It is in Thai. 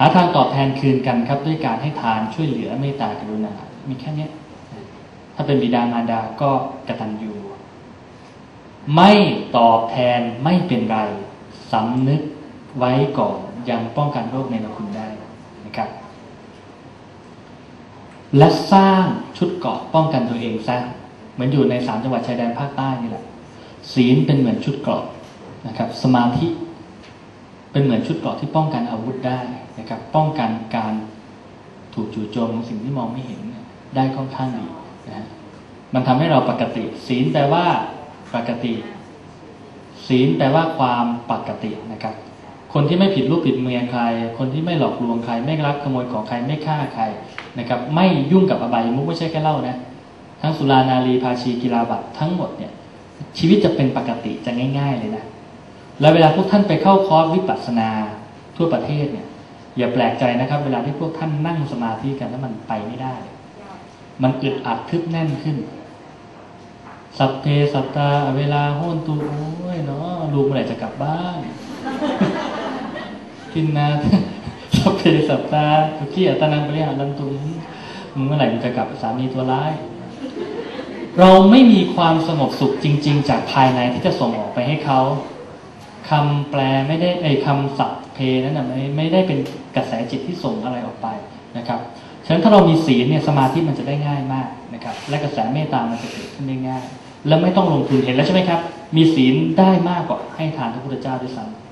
หาทางตอบแทนคืนกันครับ ด้วยการให้ทานช่วยเหลือเมตตากรุณา มีแค่เนี้ยถ้าเป็นบิดามารดาก็กระตัญญูไม่ตอบแทนไม่เป็นไรสำนึกไว้ก่อนยังป้องกันโรคในระคุณได้นะครับ และสร้างชุดเกราะป้องกันตัวเองซะเหมือนอยู่ในสามจังหวัดชายแดนภาคใต้นี่แหละศีลเป็นเหมือนชุดเกราะนะครับ สมาธิ เป็นเหมือนชุดเกราะที่ป้องกันอาวุธได้นะครับ ป้องกันการถูกจู่โจมของสิ่งที่มองไม่เห็นได้ค่อนข้างดีนะฮะมันทำให้เราปกติ ศีลแปลว่าปกติ ศีลแปลว่าความปกตินะครับ คนที่ไม่ผิดรูปผิดเมียใคร คนที่ไม่หลอกลวงใคร ไม่รักขโมยของใครไม่ฆ่าใครนะครับ ไม่ยุ่งกับอบายมุกไม่ใช่แค่เล่านะ ทั้งสุรานารีภาชีกีฬาบัตรทั้งหมดเนี่ยชีวิตจะเป็นปกติจะง่าย ๆ เลยนะ แล้วเวลาพวกท่านไปเข้าคอร์สวิปัสสนาทั่วประเทศเนี่ย อย่าแปลกใจนะครับ เวลาที่พวกท่านนั่งสมาธิกันแล้วมันไปไม่ได้ มันอึดอัดทึบแน่นขึ้น สัพเพสัตตาเวลาโหนตูโอ้ยเนาะลูกเมื่อไหร่จะกลับบ้านกินนาสัพเพสัตตาทุกี้อัตนังปริหารันตุมมึงเมื่อไหร่มึงจะกลับสามีตัวร้าย เราไม่มีความสงบสุขจริง ๆ จากภายในที่จะส่งออกไปให้เขา คำแปลไม่ได้ไอ้คำสัพเพนั้นนะไม่ไม่ได้เป็นกระแสจิตที่ส่งอะไรออกไปนะครับฉะนั้นถ้าเรามีศีลเนี่ยสมาธิมันจะได้ง่ายมากนะครับ และกระแสเมตตามันจะเกิดขึ้นได้ง่าย และไม่ต้องลงทุนเห็นแล้วใช่ไหมครับ มีศีลได้มากกว่าให้ทานพระพุทธเจ้าด้วยซ้ำ